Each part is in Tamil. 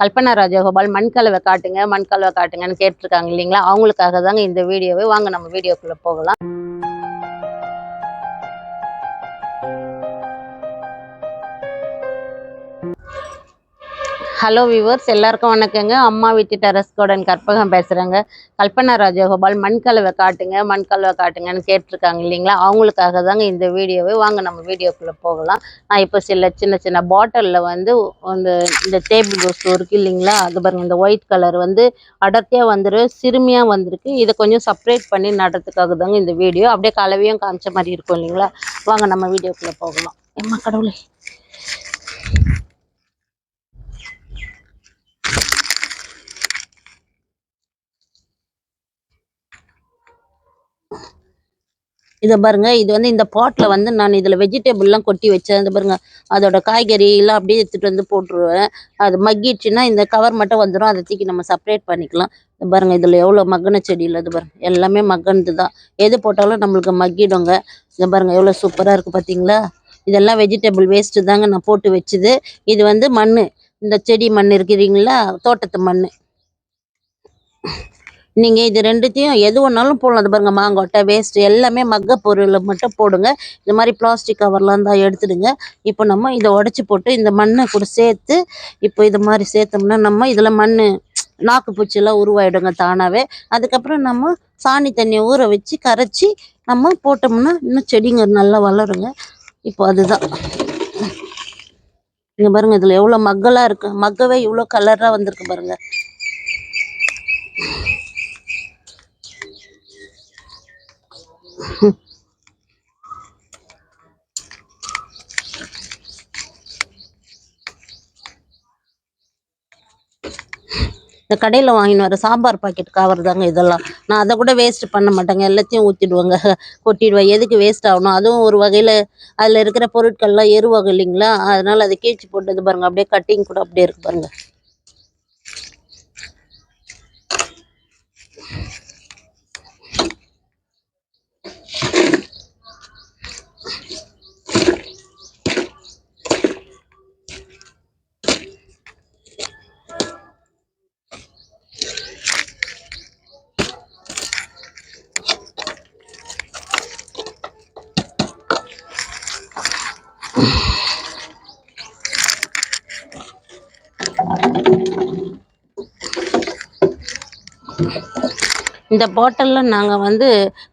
கல்பனா ராஜகோபால் மண்கலவை காட்டுங்க மண்கலவை காட்டுங்கன்னு கேட்டிருக்காங்க இல்லைங்களா? அவங்களுக்காக தாங்க இந்த வீடியோவே. வாங்க நம்ம வீடியோக்குள்ள போகலாம். ஹலோ வியூவர்ஸ் எல்லாருக்கும் வணக்கங்க. அம்மா வீட்டு டெரஸ் கார்டன் கற்பகம் பேசுகிறேங்க கல்பனா ராஜகோபால் மண்கலவை காட்டுங்க மண்கலவை காட்டுங்கன்னு கேட்டிருக்காங்க இல்லைங்களா? அவங்களுக்காக தாங்க இந்த வீடியோவே. வாங்க நம்ம வீடியோக்குள்ளே போகலாம். நான் இப்போ சில சின்ன சின்ன பாட்டிலில் வந்து இந்த இந்த டேபிள் ரோஸ் இருக்குது இல்லைங்களா? அது பாருங்க இந்த ஒயிட் கலர் வந்து அடர்த்தியாக வந்துடும் சிறுமியாக வந்திருக்கு. இதை கொஞ்சம் செப்பரேட் பண்ணி நடுறதுக்காக தாங்க இந்த வீடியோ. அப்படியே கலவையும் காமிச்ச மாதிரி இருக்கும் இல்லைங்களா? வாங்க நம்ம வீடியோக்குள்ளே போகலாம். எம்மா கடவுளே. இதை பாருங்க இது வந்து இந்த பாட்ல வந்து நான் இதுல வெஜிடபிள்லாம் கொட்டி வச்சேன். இது பாருங்க அதோட காய்கறி எல்லாம் அப்படியே எடுத்துட்டு வந்து போட்டுருவேன். அது மக்கிடுச்சுன்னா இந்த கவர் மட்டும் வந்துடும் அதை தூக்கி நம்ம செப்பரேட் பண்ணிக்கலாம். இது பாருங்க இதுல எவ்வளவு மக்கின செடி இல்லை இது பாருங்க எல்லாமே மக்கனது தான். எது போட்டாலும் நம்மளுக்கு மக்கிடுங்க. இது பாருங்க எவ்வளவு சூப்பரா இருக்கு பாத்தீங்களா? இதெல்லாம் வெஜிடபிள் வேஸ்ட்டு தாங்க நான் போட்டு வச்சது. இது வந்து மண் இந்த செடி மண் இருக்கிறீங்களா? தோட்டத்து மண் நீங்க இது ரெண்டுத்தையும் எது ஒன்றாலும் போடலாம். அது பாருங்க மாங்கொட்டை வேஸ்ட் எல்லாமே மக்க பொருளை மட்டும் போடுங்க. இந்த மாதிரி பிளாஸ்டிக் கவர்லாம் தான் எடுத்துடுங்க. இப்போ நம்ம இதை உடச்சி போட்டு இந்த மண்ணை கூட சேர்த்து இப்போ இது மாதிரி சேர்த்தோம்னா நம்ம இதில் மண் நாக்கு பூச்சிலாம் உருவாயிடுங்க தானாகவே அதுக்கப்புறம் நம்ம சாணி தண்ணியை ஊற வச்சு கரைச்சி நம்ம போட்டோம்னா இன்னும் செடிங்க நல்லா வளருங்க. இப்போ அதுதான். இங்கே பாருங்க இதில் எவ்வளோ மக்களாக இருக்கு. மக்கவே இவ்வளோ கலராக வந்திருக்கு பாருங்க. இந்த கடையில் வாங்கின்னு வர சாம்பார் பாக்கெட் காவறதாங்க இதெல்லாம். நான் அதை கூட வேஸ்ட் பண்ண மாட்டேங்க. எல்லாத்தையும் ஊற்றிடுவேங்க கொட்டிடுவேன். எதுக்கு வேஸ்ட் ஆகணும்? அதுவும் ஒரு வகையில் அதில் இருக்கிற பொருட்கள்லாம் எருவாகும் இல்லைங்களா? அதனால அதை கீழ்ச்சி போட்டது பாருங்க. அப்படியே கட்டிங் கூட அப்படியே இருக்கு பாருங்க. இந்த பாட்டிலில் நாங்கள் வந்து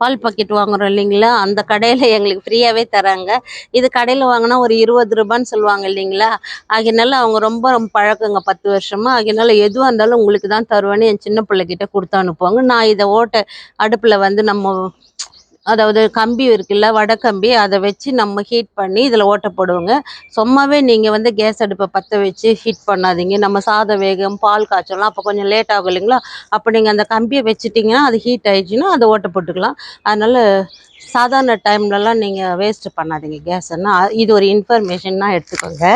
பால் பாக்கெட் வாங்குறோம் இல்லைங்களா? அந்த கடையில் எங்களுக்கு ஃப்ரீயாகவே தராங்க. இது கடையில் வாங்கினா ஒரு இருபது ரூபான்னு சொல்லுவாங்க இல்லைங்களா? ஆகினால அவங்க ரொம்ப ரொம்ப பழக்கங்க பத்து வருஷமா. ஆகினால எதுவாக இருந்தாலும் உங்களுக்கு தான் தருவேன்னு என் சின்ன பிள்ளைகிட்ட கொடுத்து அனுப்புவாங்க. நான் இதை ஓட்ட அடுப்பில் வந்து நம்ம அதாவது கம்பி இருக்குல்ல வடை கம்பி அதை வச்சு நம்ம ஹீட் பண்ணி இதில் ஓட்டை போடுவோங்க. சும்மாவே நீங்கள் வந்து கேஸ் அடுப்பை பற்ற வச்சு ஹீட் பண்ணாதீங்க. நம்ம சாதம் வேகம் பால் காய்ச்சலாம் அப்போ கொஞ்சம் லேட் ஆகும் இல்லைங்களா? அப்போ நீங்கள் அந்த கம்பியை வச்சிட்டிங்கன்னா அது ஹீட் ஆயிடுச்சுன்னா அதை ஓட்டை போட்டுக்கலாம். அதனால் சாதாரண டைம்லலாம் நீங்கள் வேஸ்ட்டு பண்ணாதீங்க கேஸன்னா இது ஒரு இன்ஃபர்மேஷன்னா எடுத்துக்கோங்க.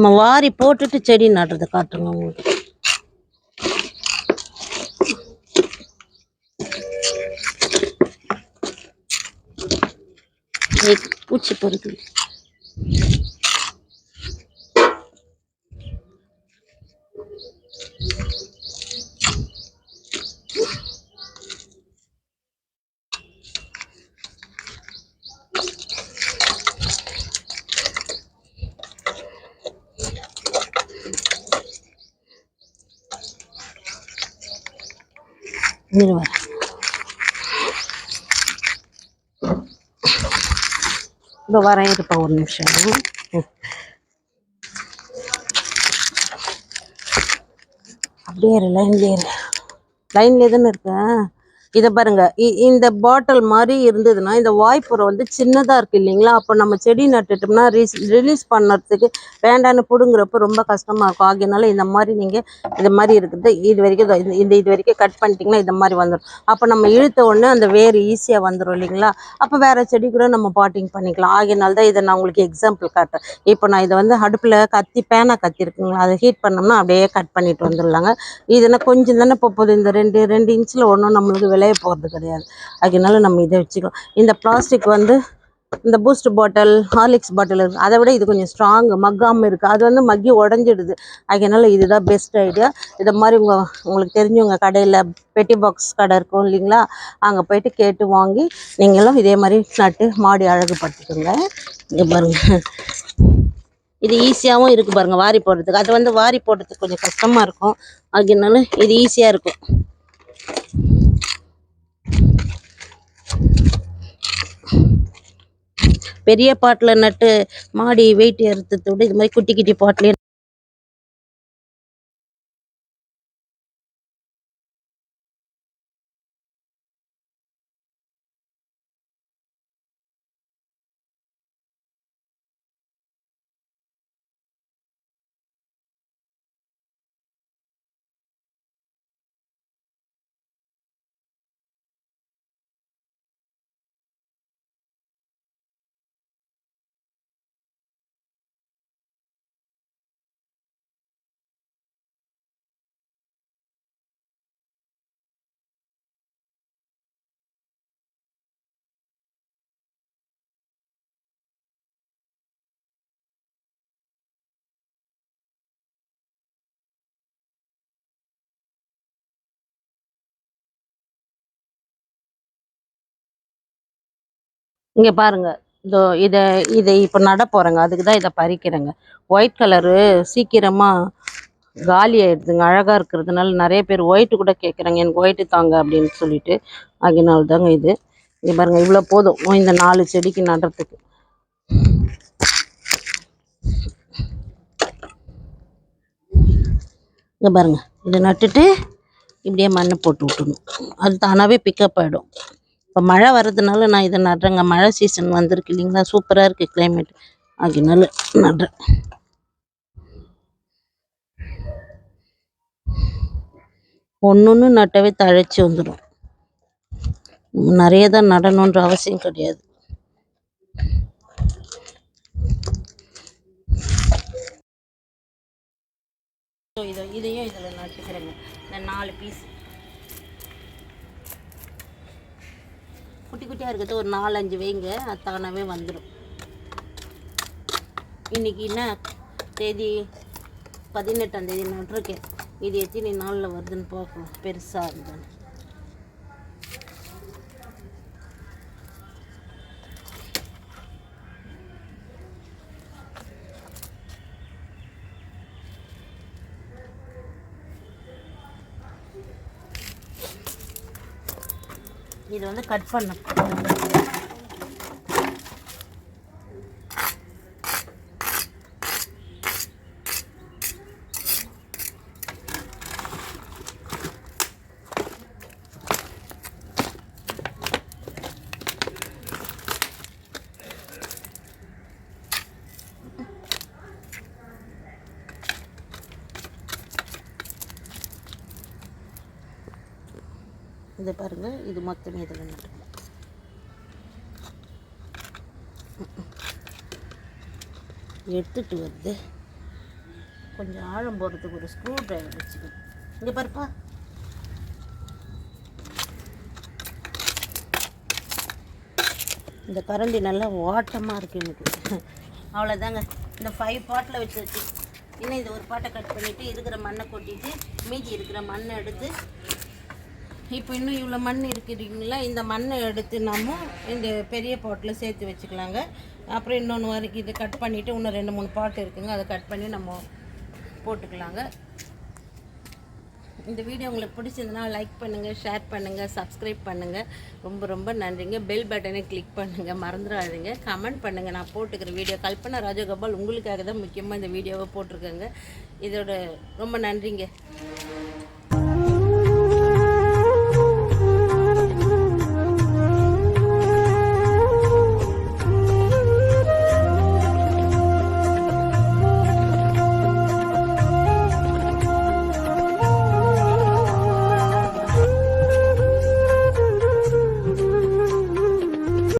நம்ம வாரி போட்டுட்டு செடி நடுறதை காட்டுங்க உங்களுக்கு. பூச்சி பொறுக்கு இரு வரேன். இதோ வரேன் இருப்பா ஒரு நிமிஷம் ம். அப்படியே இரு லைன்லேயே இரு லைன்லேயே தானே இருக்கேன் இதை பாருங்க. இ- இந்த பாட்டில் மாதிரி இருந்ததுன்னா இந்த வாய்ப்புறம் வந்து சின்னதாக இருக்கு இல்லைங்களா? அப்போ நம்ம செடி நட்டுட்டோம்னா ரீஸ் ரிலீஸ் பண்ணுறதுக்கு வேண்டான்னு பிடுங்குறப்ப ரொம்ப கஷ்டமாக இருக்கும். ஆகியனால இந்த மாதிரி நீங்கள் இது மாதிரி இருக்குது இது வரைக்கும் இந்த இது வரைக்கும் கட் பண்ணிட்டீங்கன்னா இந்த மாதிரி வந்துடும் அப்போ நம்ம இழுத்த உடனே அந்த வேர் ஈஸியாக வந்துடும் இல்லைங்களா? அப்போ வேறு செடி கூட நம்ம பாட்டிங் பண்ணிக்கலாம். ஆகியனால தான் இதை நான் உங்களுக்கு எக்ஸாம்பிள் காட்டுறேன். இப்போ நான் இதை வந்து அடுப்பில் கத்தி பேனா கத்தி இருக்குங்களா? அதை ஹீட் பண்ணோம்னா அப்படியே கட் பண்ணிட்டு வந்துடலாங்க இதுனா கொஞ்சம் தானே இப்போ போகுது இந்த ரெண்டு ரெண்டு இன்ச்சில் ஒன்றும் நம்மளுக்கு விளைய போகிறது கிடையாது. அதனால நம்ம இதை வச்சுக்கலாம். இந்த பிளாஸ்டிக் வந்து இந்த பூஸ்ட் பாட்டில் ஹார்லிக்ஸ் பாட்டில் இருக்குது அதை விட இது கொஞ்சம் ஸ்ட்ராங் மக்காமல் இருக்குது அது வந்து மக்கி உடஞ்சிடுது. அதனால இதுதான் பெஸ்ட் ஐடியா இதை மாதிரி உங்கள் உங்களுக்கு தெரிஞ்சவங்க கடையில் பெட்டி பாக்ஸ் கடை இருக்கும் இல்லைங்களா? அங்கே போயிட்டு கேட்டு வாங்கி நீங்களும் இதே மாதிரி நட்டு மாடி அழகுபடுத்திக்கோங்க. இங்கே பாருங்க. இது ஈஸியாகவும் இருக்குது பாருங்க வாரி போடுறதுக்கு. அது வந்து வாரி போடுறதுக்கு கொஞ்சம் கஷ்டமாக இருக்கும். அதனால இது ஈஸியாக இருக்கும். பெரிய பாட்டில் நட்டு மாடி வெயிட் ஏறுறதை விட இது மாதிரி குட்டி குட்டி பாட்டிலே இங்கே பாருங்க. இதோ இதை இதை இப்போ நட போகிறேங்க அதுக்கு தான் இதை பறிக்கிறேங்க. ஒயிட் கலரு சீக்கிரமாக காலி ஆயிடுதுங்க. அழகாக இருக்கிறதுனால நிறைய பேர் ஒயிட்டு கூட கேட்குறாங்க எனக்கு ஒயிட்டு தாங்க அப்படின்னு சொல்லிட்டு. அதனால தாங்க இது. இங்கே பாருங்கள் இவ்வளோ போதும். இந்த நாலு செடிக்கு நடுறதுக்கு. இங்கே பாருங்க. இதை நட்டுட்டு இப்படியே மண்ணை போட்டு விட்டுணும் அது தானாகவே பிக்கப் ஆகிடும் இப்போ மழை வர்றதுனால நான் இதை நடுறேங்க. மழை சீசன் வந்திருக்கு இல்லைங்களா? சூப்பராக இருக்குது கிளைமேட் அதனால நடுறேன். ஒன்று ஒன்று நட்டவே தழைச்சி வந்துடும் நிறைய தான் நடணுன்ற அவசியம் கிடையாது. ஸோ இதை இதையும் இதில் நட்டுக்கிறேங்க. இந்த நாலு பீஸ் குட்டி குட்டியாக இருக்கிறது ஒரு நாலஞ்சு வைங்க தானாகவே வந்துடும் இன்னைக்கு என்ன தேதி? பதினெட்டாம் தேதி நட்டுருக்கேன் இது எத்தனை நாளில் வருதுன்னு பார்க்கலாம் பெருசாக இருந்தேன் இது வந்து கட் பண்ண இதை பாருங்கள் இது மொத்தமே இதில் நட்டு எடுத்துட்டு வந்து கொஞ்சம் ஆழம் போகிறதுக்கு ஒரு ஸ்க்ரூ ட்ரைவர் வச்சுக்கணும். இங்கே பாருப்பா. இந்த கரண்டி நல்லா ஓட்டமாக இருக்கு எனக்கு. அவ்வளோதாங்க இந்த ஃபைவ் பாட்டில் வச்சு வச்சு. இன்னும் இது ஒரு பாட்டை கட் பண்ணிவிட்டு இருக்கிற மண்ணை கொட்டிட்டு மீதி இருக்கிற மண்ணை எடுத்து இப்போ இன்னும் இவ்வளோ மண் இருக்கிறீங்களா இந்த மண்ணை எடுத்து நம்ம இந்த பெரிய பாட்டில் சேர்த்து வச்சுக்கலாங்க. அப்புறம் இன்னொன்று வரைக்கும் இதை கட் பண்ணிவிட்டு இன்னும் ரெண்டு மூணு பாட்டு இருக்குங்க. அதை கட் பண்ணி நம்ம போட்டுக்கலாங்க. இந்த வீடியோ உங்களுக்கு பிடிச்சிருந்தனா லைக் பண்ணுங்கள் ஷேர் பண்ணுங்கள் சப்ஸ்கிரைப் பண்ணுங்கள் ரொம்ப ரொம்ப நன்றிங்க. பெல் பட்டனை கிளிக் பண்ணுங்கள் மறந்துடாதீங்க. கமெண்ட் பண்ணுங்கள் நான் போட்டுக்கிற வீடியோ கல்பனா ராஜகோபால் உங்களுக்காக தான் முக்கியமாக இந்த வீடியோவை போட்டிருக்கேங்க. இதோட ரொம்ப நன்றிங்க.